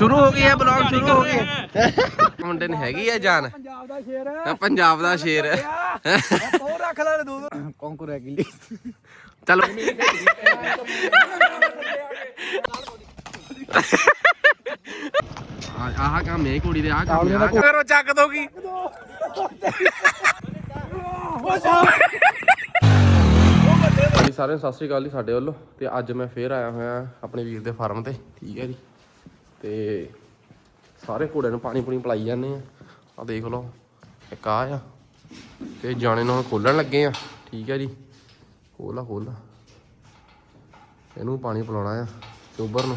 ਸ਼ੁਰੂ ਹੋ ਗਈ ਹੈ ਬਲੌਗ ਸ਼ੁਰੂ ਹੋ ਗਈ ਹੈ ਮੁੰਡੇ ਨੇ ਹੈਗੀ ਆ ਜਾਨ ਪੰਜਾਬ ਦਾ ਸ਼ੇਰ ਆ ਪੰਜਾਬ ਦਾ ਸ਼ੇਰ ਉਹ ਰੱਖ ਲੈ ਦੂਧ ਕੌਂਕੂ ਰਹਿ ਗਈ ਚਲੋ ਆ- ਆਹ ਕੰਮ ਹੈ ਕੁੜੀ ਦੇ ਆਹ ਕੰਮ ਹੈ ਆਹ ਕਰੋ ਚੱਕ ਦੋਗੀ ਜੀ ਸਾਰਿਆਂ ਨੂੰ ਸਤਿ ਸ੍ਰੀ ਅਕਾਲ ਜੀ ਸਾਡੇ ਵੱਲੋਂ ਤੇ ਅੱਜ ਮੈਂ ਫੇਰ ਆਇਆ ਹੋਇਆ ਆਪਣੇ ਵੀਰ ਦੇ ਫਾਰਮ ਤੇ ਠੀਕ ਹੈ ਜੀ ਤੇ ਸਾਰੇ ਘੋੜਿਆਂ ਨੂੰ ਪਾਣੀ ਪੂਣੀ ਪਿਲਾਈ ਜਾਂਦੇ ਆ। ਆ ਦੇਖ ਲਓ, ਇੱਕ ਆ ਆ ਤੇ ਜਾਣੇ ਨੂੰ ਖੋਲਣ ਲੱਗੇ ਆ। ਠੀਕ ਹੈ ਜੀ। ਖੋਲਾ ਖੋਲਾ ਇਹਨੂੰ ਪਾਣੀ ਪਿਲਾਉਣਾ ਆ, ਚੋਬਰ ਨੂੰ।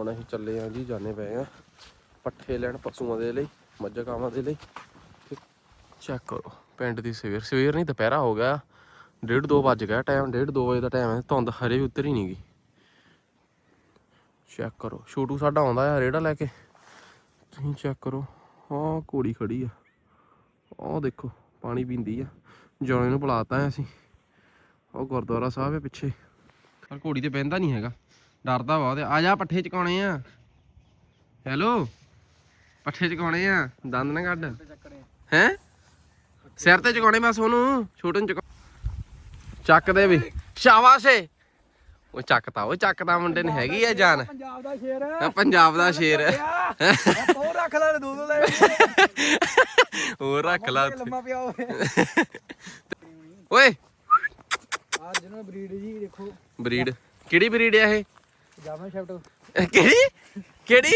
ਹੁਣ ਅਸੀਂ ਚੱਲੇ ਆਂ ਜੀ, ਜਾਣੇ ਪਏ ਆ ਪੱਠੇ ਲੈਣ ਪਸ਼ੂਆਂ ਦੇ ਲਈ ਮੱਝਾਂ ਗਾਵਾਂ ਦੇ ਲਈ। ਚੈੱਕ ਕਰੋ, ਪਿੰਡ ਦੀ ਸਵੇਰ ਸਵੇਰ ਨਹੀਂ, ਦੁਪਹਿਰਾ ਹੋ ਗਿਆ। ਡੇਢ ਦੋ ਵੱਜ ਗਿਆ ਟਾਈਮ ਡੇਢ ਦੋ ਵਜੇ ਦਾ ਟਾਈਮ ਹੈ, ਧੁੰਦ ਹਰੇ ਵੀ ਉਤਰ ਹੀ ਨਹੀਂ ਗਈ ਚੈੱਕ ਕਰੋ, ਛੋਟੂ ਸਾਡਾ ਆਉਂਦਾ ਆ ਰੇੜਾ ਲੈ ਕੇ। ਤੁਸੀਂ ਚੈੱਕ ਕਰੋ, ਆਹ ਘੋੜੀ ਖੜੀ ਆ। ਆਹ ਦੇਖੋ, ਪਾਣੀ ਪੀਂਦੀ ਆ। ਜੋਨੇ ਨੂੰ ਬੁਲਾਤਾ ਅਸੀਂ। ਉਹ ਗੁਰਦੁਆਰਾ ਸਾਹਿਬ ਹੈ ਪਿੱਛੇ। ਪਰ ਘੋੜੀ ਤੇ ਬਹਿੰਦਾ ਨਹੀਂ ਹੈਗਾ। ਡਰਦਾ ਉਹਦੇ ਆ। ਜਾ ਪੱਠੇ ਚਕਾਉਣੇ ਆ। ਹੈਲੋ? ਪੱਠੇ ਚਕਾਉਣੇ ਆ। ਦੰਦ ਨਾ ਕੱਢ। ਹੈ? ਸਿਰ ਤੇ ਚਕਾਉਣੇ ਬਸ ਉਹਨੂੰ। ਛੋਟੇ ਨੂੰ ਚਕਾ ਚੱਕ ਦੇ ਵੀ। ਸ਼ਾਬਾਸ਼ ਏ। ਉਹ ਚੱਕਤਾ ਉਹ ਚੱਕਦਾ ਮੁੰਡੇ ਨੇ ਹੈਗੀ ਆ ਜਾਨ। ਪੰਜਾਬ ਦਾ ਸ਼ੇਰ ਆ ਪੰਜਾਬ ਦਾ ਸ਼ੇਰ ਉਹ ਰੱਖ ਲੈ ਦੂਧ ਲੈ ਹੋਰ ਰੱਖ ਲਾ। ਲੰਮਾ ਪਿਆ ਓਏ! ਆ ਜਿਹਨਾਂ ਬਰੀਡ ਜੀ ਦੇਖੋ। ਬਰੀਡ। ਕਿਹੜੀ ਬਰੀਡ ਆ ਇਹ? German shepherd. ਕਿਹੜੀ? ਕਿਹੜੀ?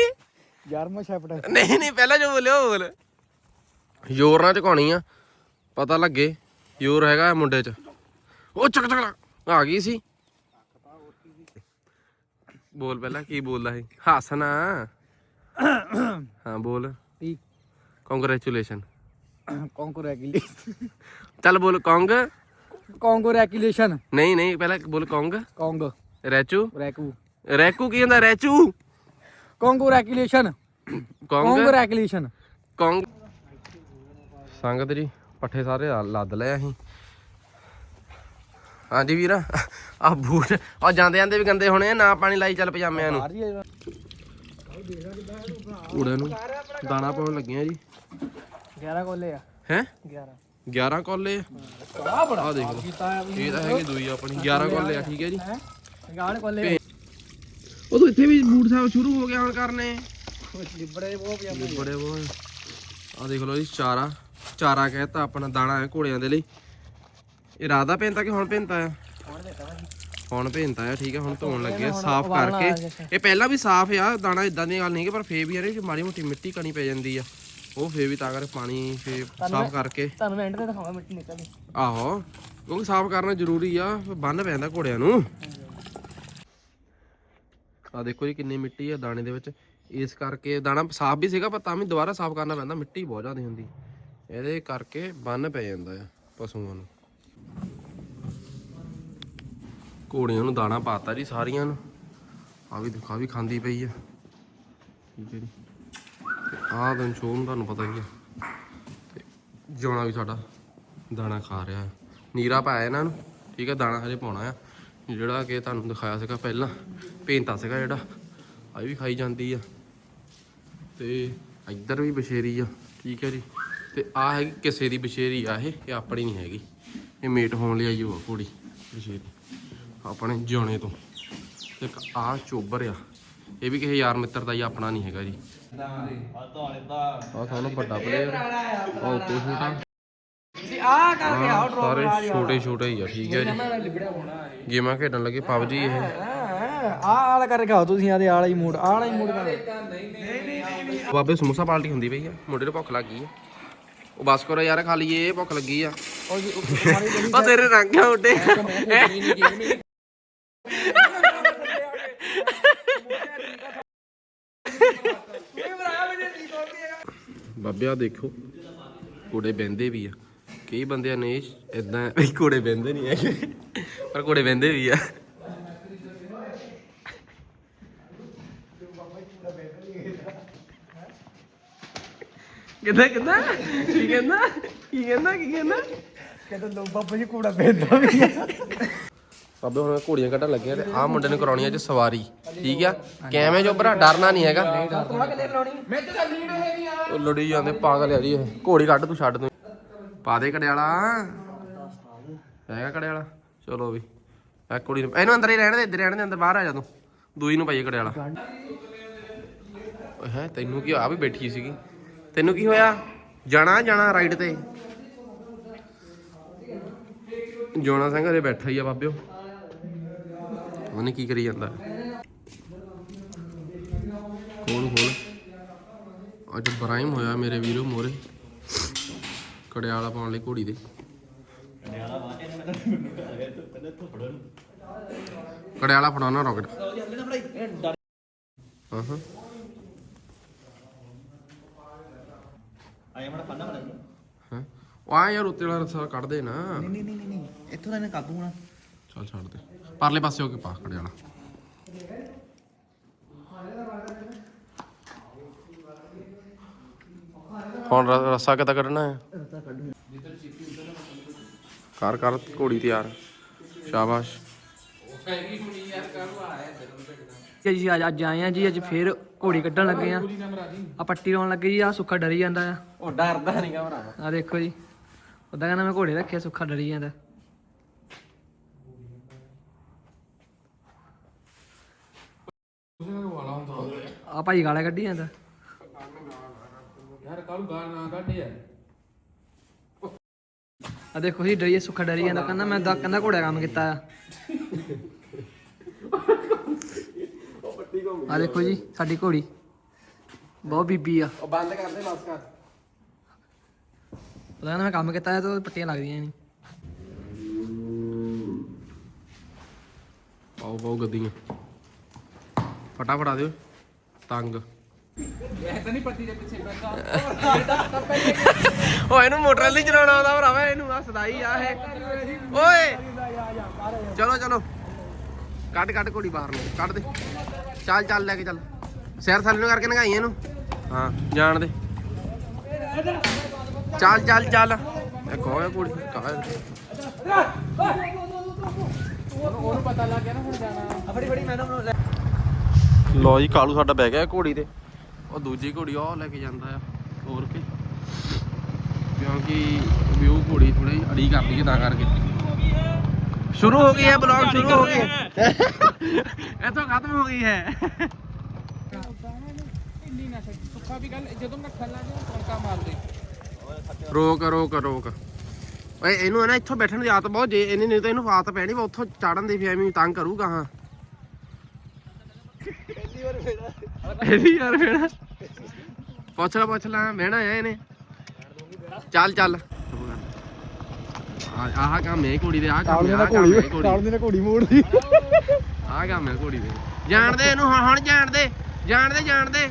German shepherd. ਨਹੀਂ ਨਹੀਂ ਪਹਿਲਾਂ ਜੋ ਬੋਲਿਓ ਉਹ ਬੋਲ। ਯੋਰ ਨਾਲ ਝਕਾਉਣੀ ਆ। ਪਤਾ ਲੱਗੇ ਯੋਰ ਹੈਗਾ ਇਹ ਮੁੰਡੇ 'ਚ। ਉਹ ਚੱਕ ਚੱਕ ਆ ਗਈ ਸੀ। ਬੋਲ ਪਹਿਲਾਂ ਕੀ ਬੋਲਦਾ ਸੀ? ਹੱਸਣਾ। ਹਾਂ ਬੋਲ। ਕੀ ਕੰਗ੍ਰੈਚੁਲੇਸ਼ਨ ਚੱਲ ਬੋਲ ਕੌਂਗ ਕੌਂਕੂ ਰੈਕੂਲੇਸ਼ਨ ਨਹੀਂ ਨਹੀਂ ਪਹਿਲਾਂ ਬੋਲ ਕੌਂਗ ਕੌਂਗ ਰੈਚੂ ਰੈਕੂ ਰੈਕੂ ਕੀ ਹੁੰਦਾ? ਰੈਚੂ? ਕੌਂਕੂ ਰੈਕੂਲੇਸ਼ਨ ਕੌਂਗ ਕੌਂਕੂ ਰੈਕੂਲੇਸ਼ਨ ਕੌਂਗ ਸੰਗਤ ਜੀ ਪੱਠੇ ਸਾਰੇ ਲਾ- ਲੱਦ ਲਏ ਅਸੀਂ। ਹਾਂਜੀ ਵੀਰ ਆ ਬੂਟ ਆ ਜਾਂਦੇ ਜਾਂਦੇ ਵੀ ਗੰਦੇ ਹੋਣੇ ਆ ਨਾ ਪਾਣੀ ਲਾਈ ਚੱਲ ਪਜਾਮਿਆਂ ਨੂੰ। ਕੂੜੇ ਨੂੰ ਦਾਣਾ ਪਾਉਣ ਲੱਗੇ ਆ ਜੀ। 11 ਕੋਲੇ ਆ। ਹੈ? 11 11 ਕੋਲੇ ਆ। ਬੜਾ ਆ ਦੇਖ ਲਓ। ਇਹ ਤਾਂ ਹੈਗੀ ਦੂਈ ਆਪਣੀ। 11 ਕੋਲੇ ਆ ਠੀਕ ਹੈ ਜੀ। ਹੈ? 11 ਕੋਲੇ ਉਹ ਤੋਂ ਇੱਥੇ ਵੀ ਬੂਟ ਸਾਹਿਬ ਸ਼ੁਰੂ ਹੋ ਗਿਆ ਹੁਣ ਕਰਨੇ। ਲਿਬੜੇ ਬਹੁਤ ਪਿਆ ਬੜੇ ਬਹੁਤ ਆ ਦੇਖ ਲਓ ਜੀ ਚਾਰਾ। ਚਾਰਾ ਕਹਿਤਾ ਆਪਣਾ ਦਾਣਾ ਹੈ ਘੋੜਿਆਂ ਦੇ ਲਈ। ਇਹ ਰਾਦਾ ਪੈਂਦਾ ਕਿ ਹੁਣ ਪੈਂਦਾ ਆ ਹੁਣ ਪੈਂਦਾ ਆ ਠੀਕ ਹੈ ਹੁਣ ਧੋਣ ਲੱਗੇ ਆ, ਸਾਫ਼ ਕਰਕੇ। ਇਹ ਪਹਿਲਾਂ ਵੀ ਸਾਫ਼ ਆ ਦਾਣਾ ਇਦਾਂ ਦੀ ਗੱਲ ਨਹੀਂ ਕਿ ਪਰ ਫੇਰ ਵੀ ਯਾਰ ਇਹ ਮਾੜੀ ਮੋਟੀ ਮਿੱਟੀ ਕਣੀ ਪੈ ਜਾਂਦੀ ਆ। ਉਹ ਫੇਰ ਵੀ ਤਾਂ ਕਰਕੇ ਪਾਣੀ ਫੇਰ ਸਾਫ਼ ਕਰਕੇ। ਤੁਹਾਨੂੰ ਮੈਂ ਐਂਡ ਤੇ ਦਿਖਾਵਾਂ ਮਿੱਟੀ ਨਿਕਲਦੀ। ਆਹੋ ਕਿਉਂਕਿ ਸਾਫ਼ ਕਰਨਾ ਜ਼ਰੂਰੀ ਆ ਬੰਨ ਪੈਂਦਾ ਘੋੜਿਆਂ ਨੂੰ। ਆ ਦੇਖੋ ਜੀ ਕਿੰਨੀ ਮਿੱਟੀ ਆ ਦਾਣੇ ਦੇ ਵਿੱਚ। ਇਸ ਕਰਕੇ ਦਾਣਾ ਸਾਫ਼ ਵੀ ਸੀਗਾ, ਪਰ ਤਾਂ ਵੀ ਦੁਬਾਰਾ ਸਾਫ਼ ਕਰਨਾ ਪੈਂਦਾ, ਮਿੱਟੀ ਬਹੁਤ ਜ਼ਿਆਦਾ ਹੁੰਦੀ। ਇਹਦੇ ਕਰਕੇ ਬੰਨ ਪੈ ਜਾਂਦਾ ਆ ਪਸ਼ੂਆਂ ਨੂੰ। ਘੋੜਿਆਂ ਨੂੰ ਦਾਣਾ ਪਾਤਾ ਜੀ ਸਾਰੀਆਂ ਨੂੰ। ਆ ਵੀ ਦੇਖੋ ਵੀ ਖਾਂਦੀ ਪਈ ਆ। ਠੀਕ ਹੈ ਜੀ। ਆਹ ਦਿਨ ਸ਼ੋਅ ਨੂੰ ਤੁਹਾਨੂੰ ਪਤਾ ਹੀ ਆ। ਤੇ ਜੋਣਾ ਵੀ ਸਾਡਾ ਦਾਣਾ ਖਾ ਰਿਹਾ ਨੀਰਾ ਪਾਇਆ ਇਹਨਾਂ ਨੂੰ। ਠੀਕ ਹੈ ਦਾਣਾ ਹਜੇ ਪਾਉਣਾ ਆ। ਜਿਹੜਾ ਕਿ ਤੁਹਾਨੂੰ ਦਿਖਾਇਆ ਸੀਗਾ ਪਹਿਲਾਂ ਭੇਂਤਾ ਸੀਗਾ ਜਿਹੜਾ ਆ ਵੀ ਖਾਈ ਜਾਂਦੀ ਆ। ਤੇ ਇੱਧਰ ਵੀ ਬਸ਼ੇਰੀ ਆ ਠੀਕ ਹੈ ਜੀ। ਤੇ ਆ ਹੈਗੀ ਕਿਸੇ ਦੀ ਬਸ਼ੇਰੀ ਆ ਇਹ ਇਹ ਆਪਣੀ ਨਹੀਂ ਹੈਗੀ। ਇਹ ਮੇਟ ਹੋਣ ਲਈ ਆਈ ਹੋਆ ਕੁੜੀ ਬਸ਼ੇਰੀ ਆਪਣੇ ਜਿਉਣੇ ਤੋਂ। ਤੇ ਆ ਚੋਬਰ ਆ। ਇਹ ਵੀ ਕਿਸੇ ਯਾਰ ਮਿੱਤਰ ਦਾ ਹੀ ਆਪਣਾ ਨਹੀਂ ਹੈਗਾ ਜੀ। ਆ ਸਾਨੂੰ ਵੱਡਾ ਪਲੇਅਰ ਆ। ਉੱਤੇ ਛੋਟਾ ਆ ਕਰਕੇ ਆਹ ਸਾਰੇ ਛੋਟੇ ਛੋਟੇ ਹੀ ਆ ਠੀਕ ਹੈ ਜੀ। ਗੇਮਾਂ ਖੇਡਣ ਲੱਗੇ ਪਬਜੀ ਇਹ। ਆ ਆਲਾ ਕਰਕੇ ਖਾਓ ਤੁਸੀਂ ਆਦੇ ਆਲਾ ਹੀ ਮੂਡ ਆਲਾ ਹੀ ਮੂਡ ਕਰ ਬਾਬੇ ਸਮੋਸਾ ਪਾਲਟੀ ਹੁੰਦੀ ਪਈ ਆ ਮੁੰਡੇ ਨੂੰ ਭੁੱਖ ਲੱਗ ਗਈ ਆ। ਉਹ ਬਸ ਕਰੋ ਯਾਰ ਖਾ ਲਈਏ ਭੁੱਖ ਲੱਗੀ ਆ। ਉਹ ਜੀ ਤੇਰੇ ਰੰਗ ਆ ਉੱਡੇ ਬਾਬੇ ਆ ਦੇਖੋ ਘੋੜੇ ਬਹਿੰਦੇ ਵੀ ਆ। ਕਈ ਬੰਦਿਆਂ ਨੇ ਇਦਾਂ ਵੀ ਘੋੜੇ ਬਹਿੰਦੇ ਨਹੀਂ ਹੈਗੇ ਪਰ ਘੋੜੇ ਬਹਿੰਦੇ ਵੀ ਆ। ਕਿੱਦਾਂ ਕਿੱਦਾਂ? ਕੀ ਕਹਿੰਦਾ? ਕੀ ਕਹਿੰਦਾ ਕੀ ਕਹਿੰਦਾ? ਕਹਿੰਦਾ ਲੋ ਬਾਬਾ ਜੀ ਘੋੜਾ ਬੈਠਦਾ ਵੀ ਆ। ਬਾਬੇ ਹੁਣ ਘੋੜੀਆਂ ਕੱਢਣ ਲੱਗੇ ਆ ਤੇ ਆਹ ਮੁੰਡੇ ਨੇ ਕਰਾਉਣੀ ਅੱਜ ਸਵਾਰੀ ਠੀਕ ਆ? ਕਿਵੇਂ ਜੋ ਭਰਾ ਡਰਨਾ ਨਹੀਂ ਹੈਗਾ ਮੈਂ ਤਾਂ ਲੀਡ ਹੈਗੀ ਆ। ਉਹ ਲੜੀ ਜਾਂਦੇ ਪਾਗਲ ਆ ਜੀ ਇਹ। ਘੋੜੀ ਕੱਢ ਤੂੰ ਛੱਡ ਤੂੰ। ਪਾ ਦੇ ਕੜਿਆਲਾ ਹੈਗਾ ਕੜਿਆਲਾ ਚਲੋ ਵੀ। ਐ ਕੁੜੀ ਨੂੰ ਇਹਨੂੰ ਅੰਦਰ ਹੀ ਰਹਿਣ ਦੇ, ਇੱਧਰ ਰਹਿਣ ਦੇ, ਅੰਦਰ ਬਾਹਰ ਆ ਜਾ ਤੂੰ। ਦੂਈ ਨੂੰ ਪਾਈਏ ਕੜਿਆਲਾ ਹੈ ਤੈਨੂੰ ਕੀ ਆ ਵੀ ਬੈਠੀ ਸੀਗੀ। ਤੈਨੂੰ ਕੀ ਹੋਇਆ? ਜਾਣਾ ਜਾਣਾ ਰਾਈਡ ਤੇ। ਜੋਨਾ ਸਿੰਘ ਹਰੇ ਬੈਠਾ ਹੀ ਆ ਬਾਬਿਓ। ਉਹਨੇ ਕੀ ਕਰੀ ਜਾਂਦਾ। ਖੋਲ ਖੋਲ। ਅੱਜ ਬਰਾਈਮ ਹੋਇਆ ਮੇਰੇ ਵੀਰੋ ਮੋਰੇ। ਕੜਿਆਲਾ ਪਾਉਣ ਲਈ ਘੋੜੀ ਦੇ ਕੜਿਆਲਾ ਫੜਾਉਣਾ ਰੋਕਟ। ਹਾਂ ਹਾਂ ਆਇਆ ਮੜਾ ਪੰਨਾ ਮੜਾ ਹਾਂ। ਆ ਯਾਰ ਉੱਤੇ ਵਾਲਾ ਰਸਾ ਕੱਢ ਦੇ ਨਾ। ਨਹੀਂ ਨਹੀਂ ਨਹੀਂ ਨਹੀਂ ਇੱਥੋਂ ਦਾ ਇਹਨੇ ਕਾਬੂ ਹੋਣਾ। ਚੱਲ ਛੱਡ ਦੇ। ਪਰਲੇ ਪਾਸੇ ਹੋ ਕੇ ਪਾ ਕੜਿਆਲਾ। ਹੁਣ ਰ- ਰੱਸਾ ਕਿੱਦਾਂ ਕੱਢਣਾ ਹੈ? ਕਰ ਕਰ ਘੋੜੀ ਤਿਆਰ। ਸ਼ਾਬਾਸ਼। ਜੀ ਅੱਜ ਅੱਜ ਆਏ ਆ ਜੀ ਅੱਜ ਫੇਰ ਘੋੜੀ ਕੱਢਣ ਲੱਗੇ ਆ। ਆ ਪੱਟੀ ਲਾਉਣ ਲੱਗੇ ਜੀ ਆ ਸੁੱਖਾ ਡਰੀ ਜਾਂਦਾ ਆ। ਉਹ ਡਰਦਾ ਨਹੀਂਗਾ ਭਰਾ। ਆ ਦੇਖੋ ਜੀ। ਉਦਾਂ ਕਹਿੰਦਾ ਮੈਂ ਘੋੜੇ ਰੱਖਿਆ ਸੁੱਖਾ ਡਰੀ ਜਾਂਦਾ। ਆ ਭਾਈ ਗਾਲਾਂ ਕੱਢੀ ਜਾਂਦਾ। ਕੱਲ ਗਾਲ ਨਾ ਕੱਢ ਯਾਰ। ਆ ਦੇਖੋ ਜੀ ਡਰੀਏ ਸੁੱਖਾ ਡਰੀ ਜਾਂਦਾ। ਕਹਿੰਦਾ ਮੈਂ ਦਾ ਕਹਿੰਦਾ ਘੋੜਾ ਕੰਮ ਕੀਤਾ ਆ। ਆ ਦੇਖੋ ਜੀ ਸਾਡੀ ਘੋੜੀ। ਬਹੁਤ ਬੀਬੀ ਆ। ਉਹ ਬੰਦ ਕਰ ਦੇ ਬਸ ਕਰ। ਉਹਦਾ ਕਹਿੰਦਾ ਮੈਂ ਕੰਮ ਕੀਤਾ ਆ ਤਾਂ ਪੱਟੀਆਂ ਲੱਗਦੀਆਂ ਨਹੀਂ ਪਾਓ ਪਾਓ ਗੱਦੀਆਂ। ਫਟਾਫਟ ਦਿਓ। ਤੰਗ। ਮੈਂ ਤਾਂ ਨਹੀਂ ਪੱਟੀ ਦੇ ਪਿੱਛੇ ਬੈਠਾ। ਓ ਇਹਨੂੰ ਮੋਟਰ ਨਹੀਂ ਚਲਾਉਣਾ ਆਉਂਦਾ ਭਰਾਵਾ ਇਹਨੂੰ ਆ ਸਦਾਈ ਆ ਇਹ। ਓਏ। ਚਲੋ ਚਲੋ। ਕੱਢ ਕੱਢ ਘੋੜੀ ਬਾਹਰ ਨੂੰ ਕੱਢ ਦੇ। ਚੱਲ ਚੱਲ ਲੈ ਕੇ ਚੱਲ। ਸਿਰ ਥੱਲੇ ਨੂੰ ਕਰਕੇ ਨਗਾਈ ਇਹਨੂੰ। ਹਾਂ ਜਾਣ ਦੇ। ਚੱਲ ਚੱਲ ਚੱਲ। ਇਹ ਕੋਇਆ ਘੋੜੀ ਕਾ ਉਹਨੂੰ ਪਤਾ ਲੱਗ ਗਿਆ ਨਾ ਹੁਣ ਜਾਣਾ। ਫੜੀ ਫੜੀ ਮੈਨੂੰ ਲੋ ਜੀ ਕਾਲੂ ਸਾਡਾ ਬਹਿ ਗਿਆ ਘੋੜੀ ਤੇ। ਉਹ ਦੂਜੀ ਘੋੜੀ ਉਹ ਲੈ ਕੇ ਜਾਂਦਾ ਆ ਹੋਰ ਕੇ। ਕਿਉਂਕਿ ਵੀ ਘੋੜੀ ਥੋੜੀ ਅੜੀ ਕਰਦੀ ਹੈ ਤਾਂ ਕਰਕੇ। ਸ਼ੁਰੂ ਹੋ ਗਈ ਹੈ ਬਲੌਗ, ਸ਼ੁਰੂ ਹੋ ਗਈ ਇੱਥੋਂ ਖਤਮ ਹੋ ਗਈ ਹੈ। ਇੰਨੀ ਨਾ ਛੱਡ ਸੁੱਖਾ ਵੀ ਗੱਲ ਜਦੋਂ ਮੈਂ ਖੱਲਾ ਜਾ ਟੰਕਾ ਮਾਰ ਰੋਕ ਰੋਕ ਰੋਕ ਓਏ, ਇਹਨੂੰ ਨਾ ਇੱਥੋਂ ਬੈਠਣ ਦੀ ਆਦਤ ਬਹੁਤ, ਜੇ ਇਹਨੇ ਨਹੀਂ ਤਾਂ ਇਹਨੂੰ ਆਦਤ ਪੈਣੀ ਵਾ ਉੱਥੋਂ ਚੜਨ ਦੀ ਫਿਰ ਐਵੇਂ ਤੰਗ ਕਰੂਗਾ, ਹਾਂ। ਪਹਿਲੀ ਵਾਰ ਫੇੜਾ ਪੁੱਛ ਲੈ ਪੁੱਛ ਲੈ ਬਹਿਣਾ ਆ ਇਹਨੇ। ਚੱਲ ਚੱਲ। ਆ- ਆਹ ਕੰਮ ਹੈ ਘੋੜੀ ਦੇ ਆਹ ਕੰਮ ਹੈ ਆਹ ਕੰਮ ਹੈ ਘੋੜੀ ਨੇ ਘੋੜੀ ਮੋੜਦੀ। ਆਹ ਕੰਮ ਹੈ ਘੋੜੀ ਦੇ। ਜਾਣ ਦੇ ਇਹਨੂੰ ਹੁਣ ਹੁਣ ਜਾਣ ਦੇ। ਜਾਣ ਦੇ ਜਾਣ ਦੇ।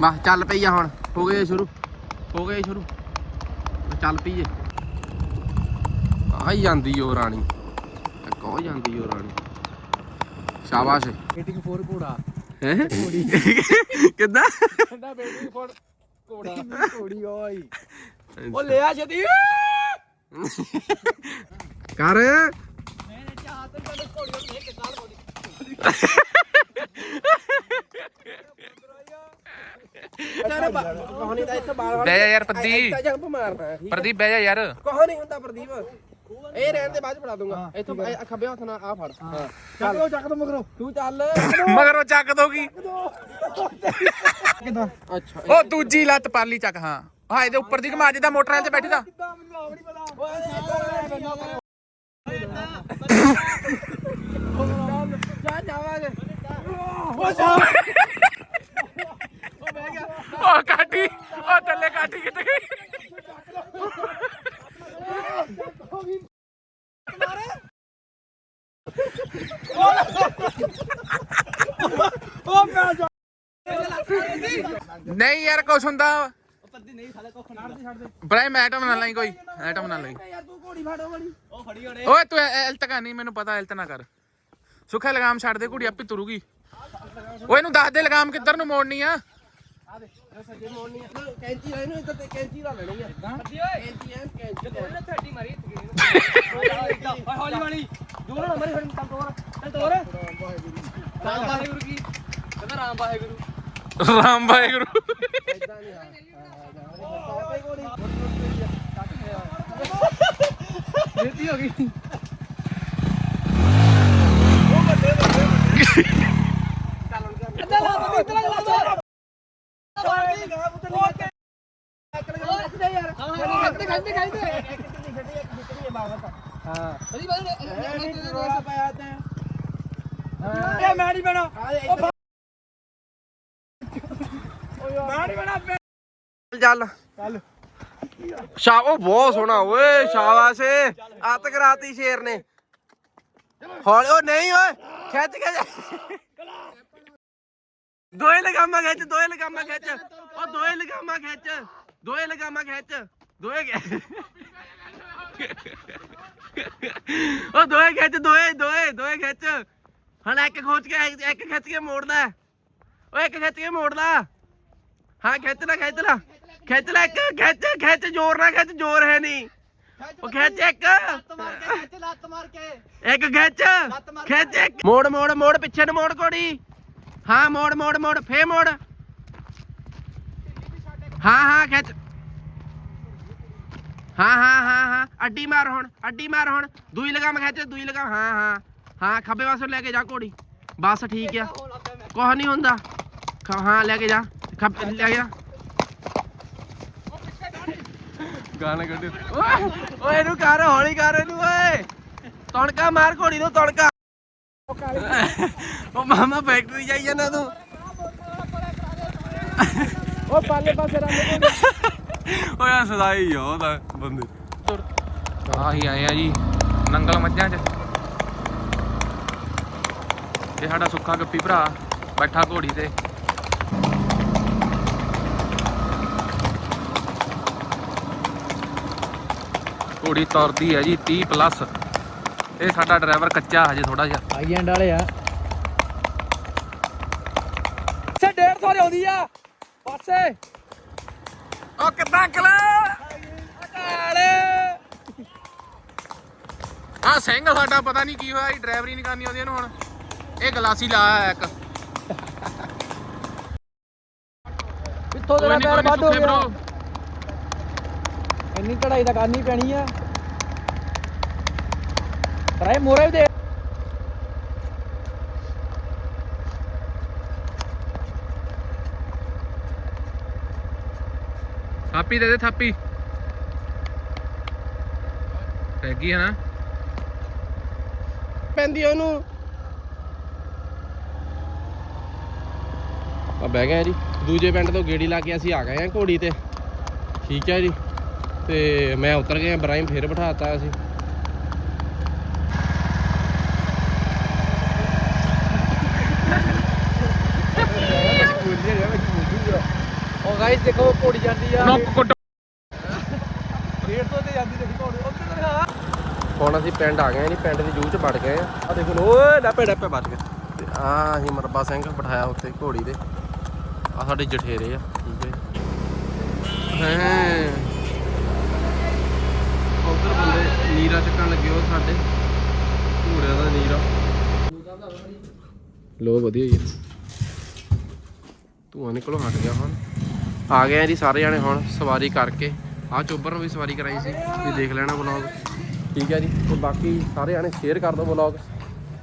ਵਾਹ ਚੱਲ ਪਈ ਆ ਹੁਣ। ਹੋ ਗਏ ਸ਼ੁਰੂ। ਹੋ ਗਏ ਸ਼ੁਰੂ। ਚੱਲ ਪਈਏ ਆਈ ਜਾਂਦੀ ਓ ਰਾਣੀ। ਕੋ ਜਾਂਦੀ ਓ ਰਾਣੀ। ਸ਼ਾਬਾਸ਼। ਫੋਰ ਘੋੜਾ। ਹੈ? ਕਿੱਦਾਂ? ਠੰਡਾ ਬੇਟੀ ਫੋੜ ਕੋੜਾ ਘੋੜੀ ਓਏ। ਉਹ ਲੈ ਆ ਜਦੀ ਕਰ। ਬਹਿ ਜਾ ਯਾਰ ਪ੍ਰਦੀਪ। ਪ੍ਰਦੀਪ ਜਾ ਯਾਰ। ਕੋਹ ਨਹੀਂ ਹੁੰਦਾ ਪ੍ਰਦੀਪ। ਇਹ ਰਹਿਣ ਦੇ ਬਾਅਦ ਚ ਫੜਾ ਦੂੰਗਾ ਇੱਥੋਂ ਇਹ ਖੱਬੇ ਹੱਥ ਨਾਲ ਆ ਫੜ ਹਾਂ ਚੱਲ ਚੱਕ ਦੋ ਮਗਰੋਂ ਤੂੰ ਚੱਲ ਮਗਰ ਉਹ ਚੱਕ ਦੋਗੀ ਕਿਦਾਂ ਅੱਛਾ ਉਹ ਦੂਜੀ ਲੱਤ ਪਾਲੀ ਚੱਕ ਹਾਂ ਹਾਂ ਇਹਦੇ ਉੱਪਰ ਦੀ ਘਮਾ ਜਿੱਦਾਂ ਮੋਟਰਸਾਈਕਲ ਤੇ ਬੈਠੀ ਦਾ ਜਾ ਜਾਵਾਂਗੇ ਉਹ ਕਾਟੀ ਉਹ ਥੱਲੇ ਕਾਟੀ ਕਿੱਥੇ ਨਹੀਂ ਯਾਰ ਕੁਛ ਹੁੰਦਾ। ਪੱਦੀ ਨਹੀਂ ਸਾਲੇ ਕੁੱਖ ਨਹੀਂ ਬਰਾਈ ਐਟਮ ਨਾ ਲਈ ਕੋਈ ਐਟਮ ਨਾ ਲਈ ਯਾਰ ਤੂੰ ਘੋੜੀ ਫਾੜੋ ਵਾਲੀ ਉਹ ਫੜੀ ਹੋਣੇ। ਓਏ ਤੂੰ ਇਲਤ ਕਰ ਨਹੀਂ ਮੈਨੂੰ ਪਤਾ ਇਲਤ ਨਾ ਕਰ। ਸੁੱਖਾ ਲਗਾਮ ਛੱਡ ਦੇ ਕੁੜੀ ਆਪੇ ਤੁਰੂਗੀ। ਓਏ ਇਹਨੂੰ ਦੱਸ ਦੇ ਲਗਾਮ ਕਿੱਧਰ ਨੂੰ ਮੋੜਨੀ ਆ। ਸੱਜੇ ਮੋੜਨੀ ਆ। ਕੈਂਚੀ ਲੈ ਨੂੰ ਇੱਧਰ ਤੇ ਕੈਂਚੀ ਲਾ ਲੈਣੀ ਆ। ਅੱਧੀ ਓਏ ਕੈਂਚੀ ਐ ਕੈਂਚੀ ਉਹਨੇ ਥੱਡੀ ਮਾਰੀ ਓਏ ਹੌਲੀ ਹੌਲੀ। ਜੋਰ ਨਾ ਮਾਰੀ ਫਿਰ ਕੰਮ ਤੋਰ। ਚੱਲ ਤੋਰ। ਰਾਮ ਵਾਹਿਗੁਰੂ ਕੀ ਕਹਿੰਦਾ ਰਾਮ ਵਾਹਿਗੁਰੂ। ਰਾਮ ਵਾਹਿਗੁਰੂ। ਇਦਾਂ ਨਹੀਂ ਆ ਬੇਤੀ ਹੋ। ਗਈ ਚੱਲ। ਚੱਲ। ਸ਼ਾ ਉਹ ਬਹੁਤ ਸੋਹਣਾ ਓਏ ਸ਼ਾਬਾਸ਼ ਅੱਤ ਕਰਾਤੀ ਸ਼ੇਰ ਨੇ। ਹੌਲੀ ਉਹ ਨਹੀਂ ਓਏ ਖਿੱਚ ਕੇ ਜਾ। ਦੋਏ ਲਗਾਮਾ ਖਿੱਚ ਦੋਏ ਲਗਾਮਾ ਖਿੱਚ। ਉਹ ਦੋਏ ਲਗਾਮਾ ਖਿੱਚ ਦੋਏ ਲਗਾਮਾ ਖਿੱਚ। ਦੋਏ ਉਹ ਦੋਏ ਖਿੱਚ ਦੋਏ ਦੋਏ ਦੋਏ ਖਿੱਚ। ਹੁਣ ਇੱਕ ਖੋਚ ਕੇ ਇੱਕ- ਖਿੱਚ ਕੇ ਮੋੜਦਾ। ਓਏ ਇੱਕ ਖਿੱਚ ਕੇ ਮੋੜਦਾ। ਹਾਂ ਖਿੱਚ ਲੈ ਖਿੱਚ ਲੈ। ਖਿੱਚ ਲੈ ਇੱਕ ਖਿੱਚ ਖਿੱਚ ਜ਼ੋਰ ਨਾਲ ਖਿੱਚ ਜ਼ੋਰ ਹੈ ਨਹੀਂ। ਉਹ ਖਿੱਚ ਇੱਕ। ਲੱਤ ਮਾਰ ਕੇ ਇੱਕ ਖਿੱਚ ਖਿੱਚ ਇੱਕ। ਮੋੜ ਮੋੜ ਮੋੜ ਪਿੱਛੇ ਨੂੰ ਮੋੜ ਕੋੜੀ। ਹਾਂ ਮੋੜ ਮੋੜ ਮੋੜ ਫੇ ਮੋੜ। ਹਾਂ ਹਾਂ ਖਿੱਚ। ਹਾਂ ਹਾਂ ਹਾਂ ਹਾਂ ਅੱਡੀ ਮਾਰ ਹੁਣ ਅੱਡੀ ਮਾਰ ਹੁਣ। ਦੂਈ ਲਗਾਮ ਖਿੱਚ ਦੂਈ ਲਗਾਮ। ਹਾਂ ਹਾਂ ਹਾਂ ਖੱਬੇ ਪਾਸੇ ਲੈ ਕੇ ਜਾ ਕੋੜੀ। ਬਸ ਠੀਕ ਆ। ਕੁਛ ਨਹੀਂ ਹੁੰਦਾ। ਹਾਂ ਲੈ ਕੇ ਜਾ। ਖੱਬੇ ਲੈ ਕੇ ਜਾ। ਗਾਣਾ ਕੱਢ। ਓਏ ਓਏ ਇਹਨੂੰ ਕਰ ਹੌਲੀ ਕਰ ਇਹਨੂੰ ਓਏ। ਤਣਕਾ ਮਾਰ ਘੋੜੀ ਨੂੰ ਤਣਕਾ। ਉਹ ਮਾਮਾ ਫੈਕਟਰੀ ਜਾਈ ਜਾਂਦਾ ਤੂੰ। ਉਹ ਪਾਲੇ ਪਾਸੇ ਰੰਗ ਓਏ ਆ ਸਦਾਈ ਆ ਉਹਦਾ ਬੰਦੇ। ਆਹੀ ਆਏ ਆ ਜੀ ਨੰਗਲ ਮੱਝਾਂ 'ਚ। ਇਹ ਸਾਡਾ ਸੁੱਖਾ ਗੱਪੀ ਭਰਾ ਬੈਠਾ ਘੋੜੀ ਤੇ। ਘੋੜੀ ਤੁਰਦੀ ਹੈ ਜੀ 30 ਪਲੱਸ ਇਹ ਸਾਡਾ ਡਰਾਈਵਰ ਕੱਚਾ ਹਜੇ ਥੋੜਾ ਜਿਹਾ। ਹਾਈ ਐਂਡ ਵਾਲੇ ਆ। ਸੇ 150 ਦੀ ਆਉਂਦੀ ਆ। ਪਾਸੇ। ਓ ਕਿੱਦਾਂ ਕਲਾ ਆ ਸਿੰਘ ਸਾਡਾ ਪਤਾ ਨਹੀਂ ਕੀ ਹੋਇਆ ਇਹ ਡਰਾਈਵਰੀ ਨਹੀਂ ਕਰਨੀ ਆਉਂਦੀ ਇਹਨੂੰ ਹੁਣ। ਇਹ ਗਲਾਸੀ ਲਾਇਆ ਇੱਕ। ਕਿੱਥੋਂ ਤੇਰਾ ਪੈਰ ਵੱਢ ਹੋ ਗਿਆ। ਇੰਨੀ ਚੜਾਈ ਤਾਂ ਕਰਨੀ ਪੈਣੀ ਆ। ਪਰ ਇਹ ਮੋਰੇ ਵੀ ਦੇ ਥਾਪੀ ਦੇ ਦੇ ਥਾਪੀ। ਪੈਗੀ ਹੈ ਨਾ। ਪੈਂਦੀ ਉਹਨੂੰ। ਆ ਬਹਿ ਗਏ ਜੀ। ਦੂਜੇ ਪਿੰਡ ਤੋਂ ਗੇੜੀ ਲਾ ਕੇ ਅਸੀਂ ਆ ਗਏ ਆ ਘੋੜੀ ਤੇ। ਠੀਕ ਹੈ ਜੀ। ਤੇ ਮੈਂ ਉਤਰ ਗਿਆ ਇਬਰਾਹਿਮ ਫੇਰ ਬਿਠਾਤਾ ਅਸੀਂ। ਉਹ ਗਾਇਸ ਦੇਖੋ ਘੋੜੀ ਜਾਂਦੀ ਆ। ਨੋਕ ਕੁੱਟ। 150 ਤੇ ਜਾਂਦੀ ਦੇਖੀ ਘੋੜੀ ਉੱਥੇ ਤਾਂ ਦਿਖਾ। ਹੁਣ ਅਸੀਂ ਪਿੰਡ ਆ ਗਏ ਜੀ ਪਿੰਡ ਦੀ ਜੂਹ ਚ ਵੜ ਗਏ ਆ। ਆ ਦੇਖੋ ਲੋ, ਓਏ ਡੱਪੇ ਡੱਪੇ ਬਚ ਗਏ। ਤੇ ਆ ਅਸੀਂ ਮਰਬਾ ਸਿੰਘ ਬਿਠਾਇਆ ਉੱਤੇ ਘੋੜੀ ਦੇ ਆ ਸਾਡੇ ਜਠੇਰੇ ਆ। ਠੀਕ ਹੈ ਹਾਂ। ਉਧਰ ਬੰਦੇ ਨੀਰਾ ਚੱਕਣ ਲੱਗੇ ਉਹ ਸਾਡੇ। ਘੋੜਿਆਂ ਦਾ ਨੀਰਾ। ਲੋ ਵਧੀਆ ਜੀ। ਧੂਆਂ ਨਿਕਲੋ ਹਟ ਗਿਆ ਹੁਣ। ਆ ਗਏ ਆ ਜੀ ਸਾਰੇ ਜਾਣੇ ਹੁਣ ਸਵਾਰੀ ਕਰਕੇ। ਆ ਚੋਬਰ ਨੂੰ ਵੀ ਸਵਾਰੀ ਕਰਾਈ ਸੀ। ਵੀ ਦੇਖ ਲੈਣਾ ਵਲੌਗ ਠੀਕ ਹੈ ਜੀ। ਤੇ ਬਾਕੀ ਸਾਰੇ ਜਾਣੇ ਸ਼ੇਅਰ ਕਰ ਦਿਓ ਵਲੌਗ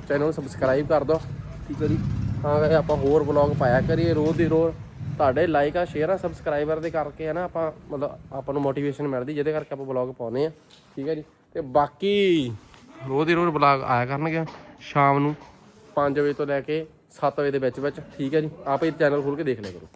ਚੈਨਲ ਨੂੰ ਸਬਸਕ੍ਰਾਈਬ ਕਰ ਦਿਓ। ਠੀਕ ਹੈ ਜੀ। ਹਾਂ ਆਪਾਂ ਹੋਰ ਵਲੌਗ ਪਾਇਆ ਕਰੀਏ ਰੋਜ਼ ਦੀ ਰੋਜ਼। ਤੁਹਾਡੇ ਲਾਈਕ ਆ ਸ਼ੇਅਰ ਆ ਸਬਸਕ੍ਰਾਈਬਰ ਦੇ ਕਰਕੇ ਹੈ ਨਾ ਆਪਾਂ, ਮਤਲਬ ਆਪਾਂ ਨੂੰ ਮੋਟੀਵੇਸ਼ਨ ਮਿਲਦੀ, ਜਿਹਦੇ ਕਰਕੇ ਆਪਾਂ ਵਲੌਗ ਪਾਉਂਦੇ ਆ। ਠੀਕ ਹੈ ਜੀ? ਤੇ ਬਾਕੀ ਰੋਜ਼ ਹੀ ਰੋਜ਼ ਵਲੌਗ ਆਇਆ ਕਰਨਗੇ ਸ਼ਾਮ ਨੂੰ 5 ਵਜੇ ਤੋਂ ਲੈ ਕੇ 7 ਵਜੇ ਦੇ ਵਿੱਚ ਵਿੱਚ। ਠੀਕ ਹੈ ਜੀ? ਆਪੇ ਚੈਨਲ ਖੋਲ ਕੇ ਦੇਖ ਲਿਆ ਕਰੋ।